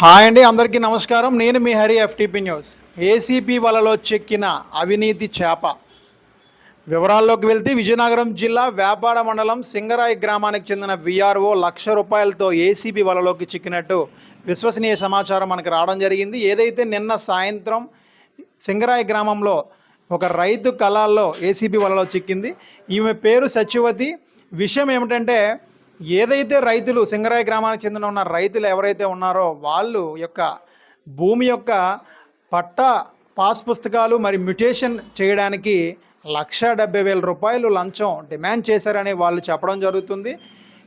Hi అండి అందరికీ నమస్కారం. నేను మీ హరి ఎఫ్టీపీ న్యూస్ ఏసీపీ వలలో చెక్కిన అవినీతి చేప. వివరాల్లోకి వెళ్తే విజయనగరం జిల్లా వ్యాపార మండలం సింగరాయి గ్రామానికి చెందిన విఆర్ఓ లక్ష రూపాయలతో ఏసీబీ వలలోకి చిక్కినట్టు విశ్వసనీయ సమాచారం మనకు రావడం జరిగింది. ఏదైతే నిన్న సాయంత్రం సింగరాయి గ్రామంలో ఒక రైతు కళాల్లో ఏసీపీ వలలో చిక్కింది. ఈమె పేరు సచివతి విషయం ఏమిటంటే ఏదైతే రైతులు సింగరాయ గ్రామానికి చెందిన ఉన్న రైతులు ఎవరైతే ఉన్నారో వాళ్ళు యొక్క భూమి యొక్క పట్టా పాస్ పుస్తకాలు మరి మ్యుటేషన్ చేయడానికి లక్ష డెబ్బై వేల రూపాయలు లంచం డిమాండ్ చేశారని వాళ్ళు చెప్పడం జరుగుతుంది.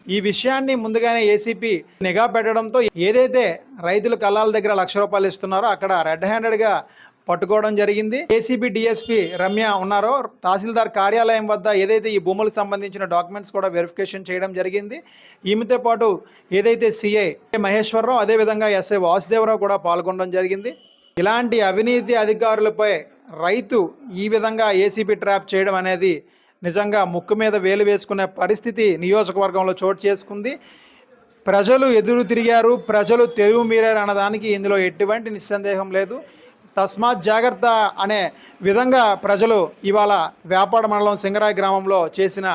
ఈ విషయాన్ని ముందుగానే ఏసీపీ నిఘా పెట్టడంతో ఏదైతే రైతులు కళ్ళాల దగ్గర లక్ష రూపాయలు ఇస్తున్నారో అక్కడ రెడ్ హ్యాండెడ్గా పట్టుకోవడం జరిగింది. ఏసీబీ డిఎస్పీ రమ్య ఉన్నారో తహసీల్దార్ కార్యాలయం వద్ద ఏదైతే ఈ భూములకు సంబంధించిన డాక్యుమెంట్స్ కూడా వెరిఫికేషన్ చేయడం జరిగింది. ఈమెతో పాటు ఏదైతే సిఐ మహేశ్వరరావు అదేవిధంగా ఎస్ఐ వాసుదేవరావు కూడా పాల్గొనడం జరిగింది. ఇలాంటి అవినీతి అధికారులపై రైతు ఈ విధంగా ఏసీబీ ట్రాప్ చేయడం అనేది నిజంగా ముక్కు మీద వేలు వేసుకునే పరిస్థితి నియోజకవర్గంలో చోటు చేసుకుంది. ప్రజలు ఎదురు తిరిగారు ప్రజలు తెరువు మీరారు అన్నదానికి ఇందులో ఎటువంటి నిస్సందేహం లేదు. తస్మాత్ జాగ్రత్త అనే విధంగా ప్రజలు ఇవాళ వ్యాపార మండలం సింగరాయ గ్రామంలో చేసిన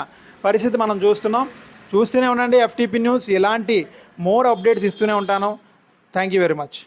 పరిస్థితి మనం చూస్తున్నాం. చూస్తూనే ఉండండి ఎఫ్టీపీ న్యూస్. ఇలాంటి మోర్ అప్డేట్స్ ఇస్తూనే ఉంటాను. Thank you very much.